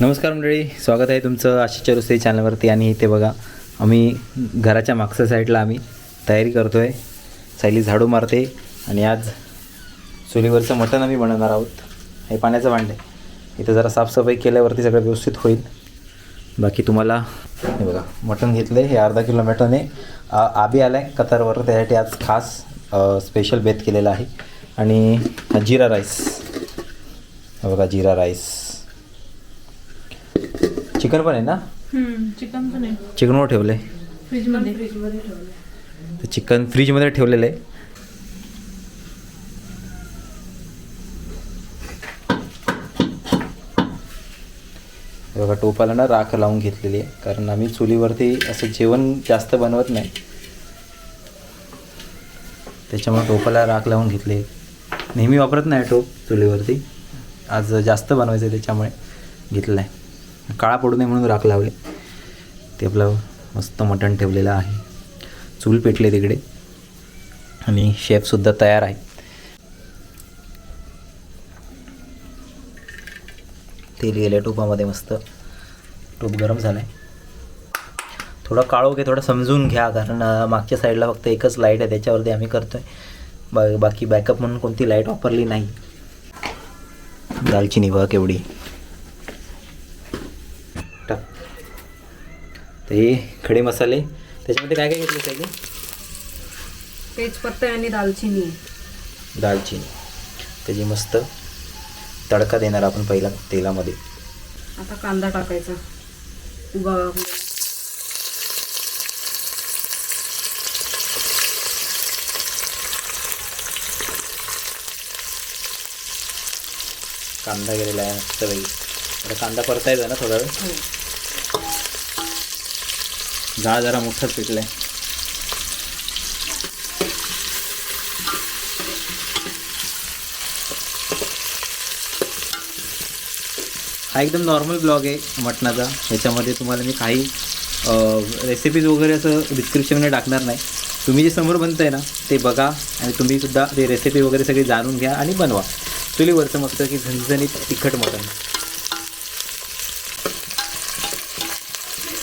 नमस्कार मंडळी स्वागत आहे तुमचं आशिष चरुस्ते चॅनलवरती आणि इथे बघा आम्ही घराच्या मागच्या साईडला आम्ही तयारी करतो आहे सायली झाडू मारते आणि आज चुलीवरचं मटण आम्ही बनवणार आहोत. हे पाण्याचं भांडं आहे. इथं जरा साफसफाई केल्यावरती सगळं व्यवस्थित होईल. बाकी तुम्हाला हे बघा मटण घेतलं हे अर्धा किलो मटण आहे. आबी आला आहे कतारवर. त्यासाठी आज खास स्पेशल बेत केलेला आहे. आणि जिरा राईस. बघा जिरा राईस. चिकन पण आहे ना? चिकन पण आहे. चिकनवर ठेवलं आहे फ्रीजमध्ये फ्रीजमध्ये ठेवलं तर चिकन फ्रीजमध्ये ठेवलेलं आहे. हे बघा टोपाला ना राख लावून घेतलेली आहे. कारण आम्ही चुलीवरती असं जेवण जास्त बनवत नाही. त्याच्यामुळे टोपाला राख लावून घेतली. नेहमी वापरत नाही टोप चुलीवरती. आज जास्त बनवायचं आहे त्याच्यामुळे घेतलं आहे काळा पडू नये म्हणून राख लावले. ते आपलं मस्त मटण ठेवलेलं आहे. चूल पेटले तिकडे. आणि शेफसुद्धा तयार आहे. तेल गेलं टोपामध्ये मस्त. टोप गरम झालं आहे थोडा काळो घे थोडं समजून घ्या कारण मागच्या साईडला फक्त एकच लाइट आहे त्याच्यावरती आम्ही करतो आहे बा बाकी बॅकअप म्हणून कोणती लाइट वापरली नाही. दालचिनी बघ एवढी तर हे खडे मसाले. त्याच्यामध्ये काय काय घेतलं सगळे तेजपत्ता आणि दालचिनी. दालचिनी. त्याची मस्त तडका देणार आपण पहिला तेलामध्ये. आता कांदा टाकायचा. उभा कांदा गेलेला आहे मस्त आता कांदा परतायचा ना थोडा वेळ? हो. जाळ जरा मोठाच पिकलाय हा एकदम नॉर्मल ब्लॉग आहे मटणाचा. ह्याच्यामध्ये तुम्हाला मी काही रेसिपीज वगैरे असं डिस्क्रिप्शनमध्ये टाकणार नाही. तुम्ही जे समोर बनतं आहे ना ते बघा आणि तुम्हीसुद्धा ते रेसिपी वगैरे सगळी जाणून घ्या आणि बनवा. चुलीवरचं मस्त की झणझणीत तिखट मटण.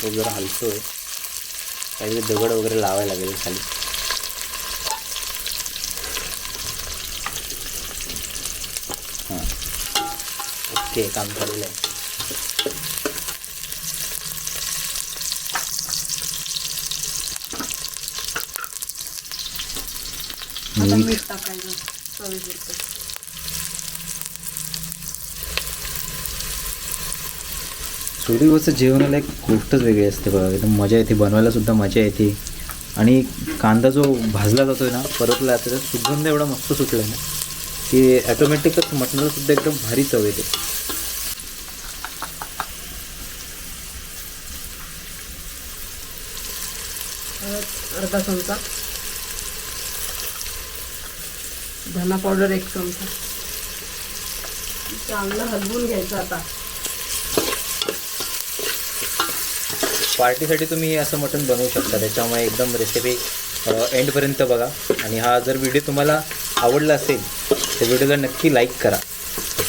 तो जरा आहे. काही दगड वगैरे लावायला लागेल खाली. हां. ओके काम झालेलं आहे. मीठ टाकायचं चवीपुरतं. चुलीवरचं जेवणाला एक गोष्टच वेगळी असते बघा. एकदम मजा येते बनवायलासुद्धा मजा येते. आणि कांदा जो भाजला जातो आहे ना परतला त्याचा सुगंध एवढा मस्त सुटला आहे ना की ॲटोमॅटिकच मटणालासुद्धा एकदम भारी चव येते. अर्धा चमचा. धना पावडर एक चमचा. चांगलं हलवून घ्यायचं आता. पार्टीसाठी तुम्ही असं मटण बनवू शकता. त्याच्यामुळे एकदम रेसिपी एंडपर्यंत बघा. आणि हा जर व्हिडिओ तुम्हाला आवडला असेल तर व्हिडिओला नक्की लाईक करा.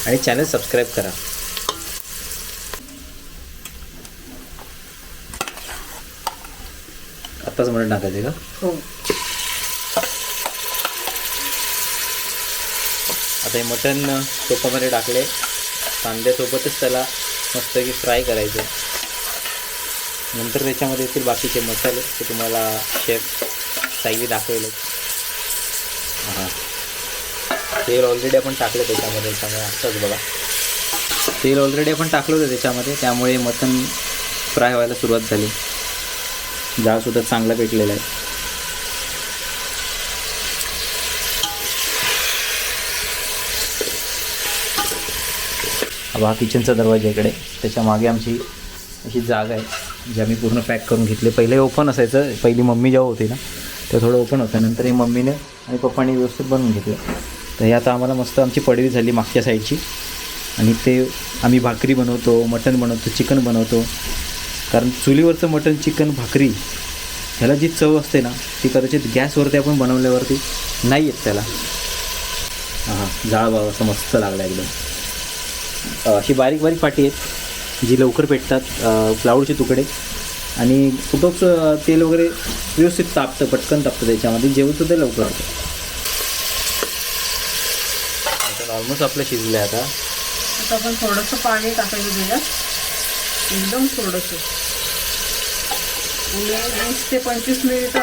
आणि चॅनल सबस्क्राईब करा. आत्ताच मटण टाकायचे का? हो. आता हे मटण टोपामध्ये टाकले कांद्यासोबतच त्याला मस्त की फ्राय करायचं नंतर त्याच्यामध्ये येतील बाकीचे मसाले ते तुम्हाला शेफ साईली दाखवेल. हां. तेल ऑलरेडी आपण टाकलं त्याच्यामध्ये त्यामुळे आत्ताच बघा. तेल ऑलरेडी आपण टाकलं होतं त्याच्यामध्ये त्यामुळे मटण फ्राय व्हायला सुरुवात झाली. जाळसुद्धा चांगला पेटलेला आहे. हा किचनचा दरवाजा इकडे. त्याच्यामागे आमची अशी जागा आहे. जे आम्ही पूर्ण पॅक करून घेतले. पहिले ओपन असायचं पहिली मम्मी जेव्हा होती ना ते थोडं ओपन होतं. नंतर हे मम्मीने आणि पप्पाने व्यवस्थित बनवून घेतलं. तर हे आता आम्हाला मस्त आमची पडवी झाली मागच्या साईडची. आणि ते आम्ही भाकरी बनवतो मटण बनवतो चिकन बनवतो. कारण चुलीवरचं मटण चिकन भाकरी ह्याला जी चव असते ना ती कदाचित गॅसवरती आपण बनवल्यावरती नाही येत त्याला. हां जाळ बाबा असं मस्त लागला एकदम. अशी बारीक बारीक पाटी आहेत. जी लवकर पेटतात फ्लावरचे तुकडे. आणि कुठंच तेल वगैरे व्यवस्थित तापतं पटकन तापतं त्याच्यामध्ये जेवणसुद्धा लवकर होतं. आता ऑलमोस्ट आपलं शिजलं आहे आता. आता आपण थोडंसं पाणी टाकायचं त्याच्यात. एकदम थोडंसं. आणि वीस ते पंचवीस मिनिटं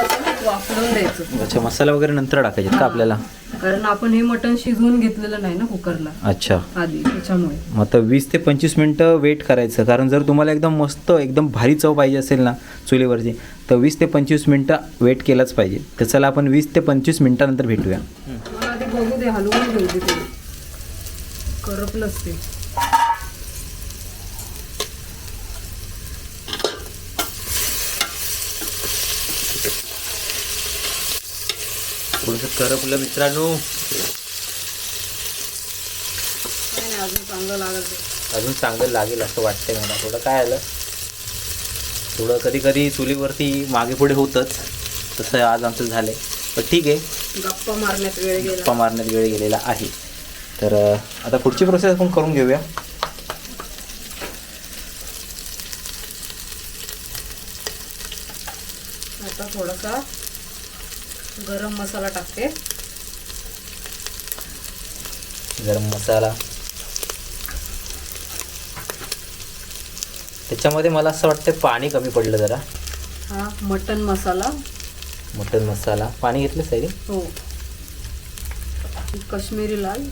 आपण द्यायचं. अच्छा मसाला वगैरे नंतर टाकायचे का आपल्याला? कारण आपण हे मटण शिजवून घेतलेलं नाही ना कुकरला. अच्छा. आधी त्याच्यामुळे. मग आता वीस ते पंचवीस मिनटं वेट करायचं. कारण जर तुम्हाला एकदम मस्त एकदम भारी चव पाहिजे असेल ना चुलीवरची तर वीस ते पंचवीस मिनटं वेट केलंच पाहिजे. तर चला आपण वीस ते पंचवीस मिनटानंतर भेटूया. आधी बघू दे हलवून घेऊ दे ते करपलंच ते. थोडंसं करपलं मित्रांनो. अजून चांगलं लागत ते. अजून चांगलं लागेल असं वाटतंय मला. थोडं काय आलं? थोडं कधी कधी चुलीवरती मागे पुढे होतंच. तसं आज आमचं झालं आहे पण ठीक आहे. गप्पा मारण्यात वेळ गप्पा मारण्यात वेळ गेलेला आहे. तर आता पुढची प्रोसेस आपण करून घेऊया. आता थोडासा गरम मसाला टाकते. गरम मसाला. त्याच्यामध्ये मला असं वाटतं पाणी कमी पडलं जरा. हा मटन मसाला. मटन मसाला. पाणी घेतलं साईडी हो. काश्मीरी लाल.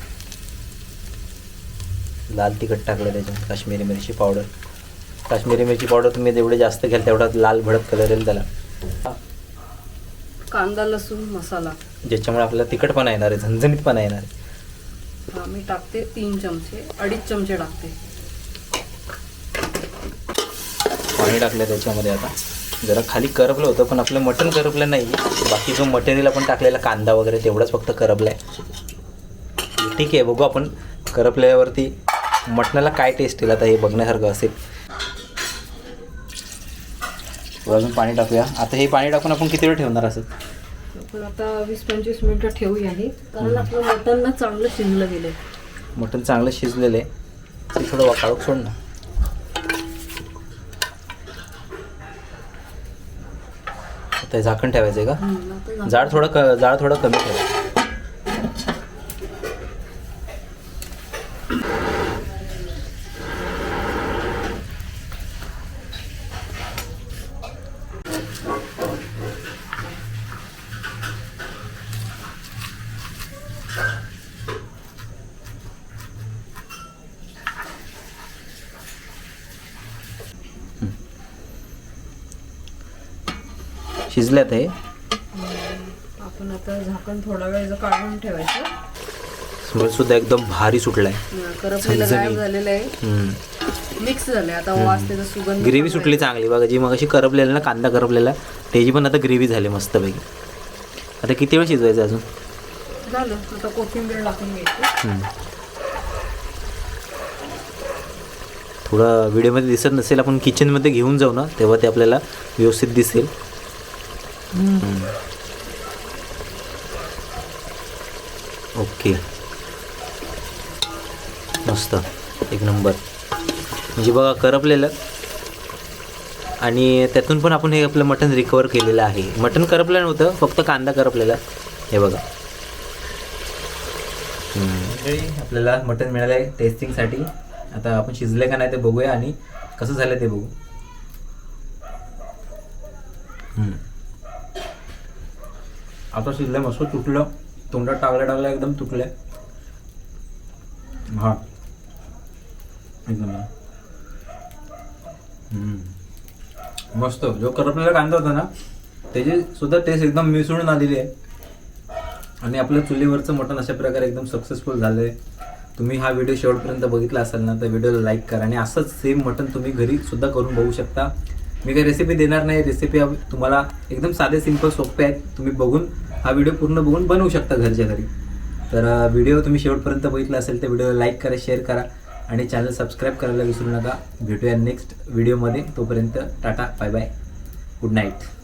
लाल तिखट टाकलं त्याच्यात काश्मीरी मिरची पावडर. काश्मीरी मिरची पावडर तुम्ही जेवढे जास्त घ्याल तेवढा लाल भडक कलर येईल त्याला. हा, कांदा लसूण मसाला. ज्याच्यामुळे आपल्याला तिखटपणा येणार आहे झणझणीतपणा येणार आहे. हा मी टाकते तीन चमचे अडीच चमचे टाकते. पाणी टाकलं त्याच्यामध्ये आता. जरा खाली करपलं होतं पण आपलं मटण करपलं नाही. बाकी जो मटेरियल आपण टाकलेला कांदा वगैरे तेवढाच फक्त करपला आहे ठीक आहे बघू आपण करपल्यावरती मटणाला काय टेस्ट येईल. आता हे बघण्यासारखं असेल. अजून पाणी टाकूया. आता हे पाणी टाकून आपण किती वेळ ठेवणार असं? आपण आता वीस पंचवीस मिनिटं ठेवूया हे. कारण आपलं मटन ना चांगलं शिजलं गेलंय. मटण चांगलं शिजलेलं आहे. ते थोडं वाकाळूक सोड ना. आता झाकण ठेवायचं आहे का. जाड थोडं क जाड थोडं कमी ठेवा. शिजल्यात हे. आपण आता झाकण थोडा वेळ काढून ठेवायचं. सुद्धा एकदम भारी सुटलाय. झालेलं आहे. मिक्स झालंय. आता वास त्याचा सुगंध ग्रेव्ही सुटली चांगली. बघा जी मग अशी करपलेली ना कांदा करपलेला त्याची पण आता ग्रेव्ही झाली मस्तपैकी. आता किती वेळ शिजवायचं अजून? आहे. झालं. आता कोथिंबीर टाकून घ्यायची. थोडं व्हिडिओमध्ये दिसत नसेल आपण किचनमध्ये घेऊन जाऊ ना तेव्हा ते आपल्याला व्यवस्थित दिसेल. ओके. मस्त. एक नंबर. म्हणजे बघा करपलेलं. आणि त्यातून पण आपण हे आपलं मटण रिकवर केलेलं आहे. मटण करपलं नव्हतं फक्त कांदा करपलेला. हे बघा. आपल्याला मटण मिळालं आहे टेस्टिंगसाठी आता आपण शिजलं का नाही ते बघूया आणि कसं झालं ते बघू. आता शिजलं मस्त तुटलं. तोंडात टाकल्या टाकल्या एकदम तुटलं हा. एकदम मस्त. जो करपलेला कांदा होता ना त्याची सुद्धा टेस्ट एकदम मिसळून आलेली आहे. आणि आपलं चुलीवरचं मटण अशा प्रकारे एकदम सक्सेसफुल झालं आहे तुम्ही हा व्हिडिओ शेवटपर्यंत बघितला असाल ना तर व्हिडिओला लाईक करा. आणि असंच सेम मटण तुम्ही घरी सुद्धा करून बघू शकता. मी काही रेसिपी देणार नाही. रेसिपी तुम्हाला एकदम साधे सिंपल सोपे आहेत. तुम्ही बघून हा व्हिडिओ पूर्ण बघून बनवू शकता घरच्या घरी. तर व्हिडिओ तुम्ही शेवटपर्यंत बघितला असेल तर व्हिडिओला लाईक करा शेअर करा आणि चॅनल सबस्क्राईब करायला विसरू नका. भेटूया नेक्स्ट व्हिडिओमध्ये तोपर्यंत tata bye bye good night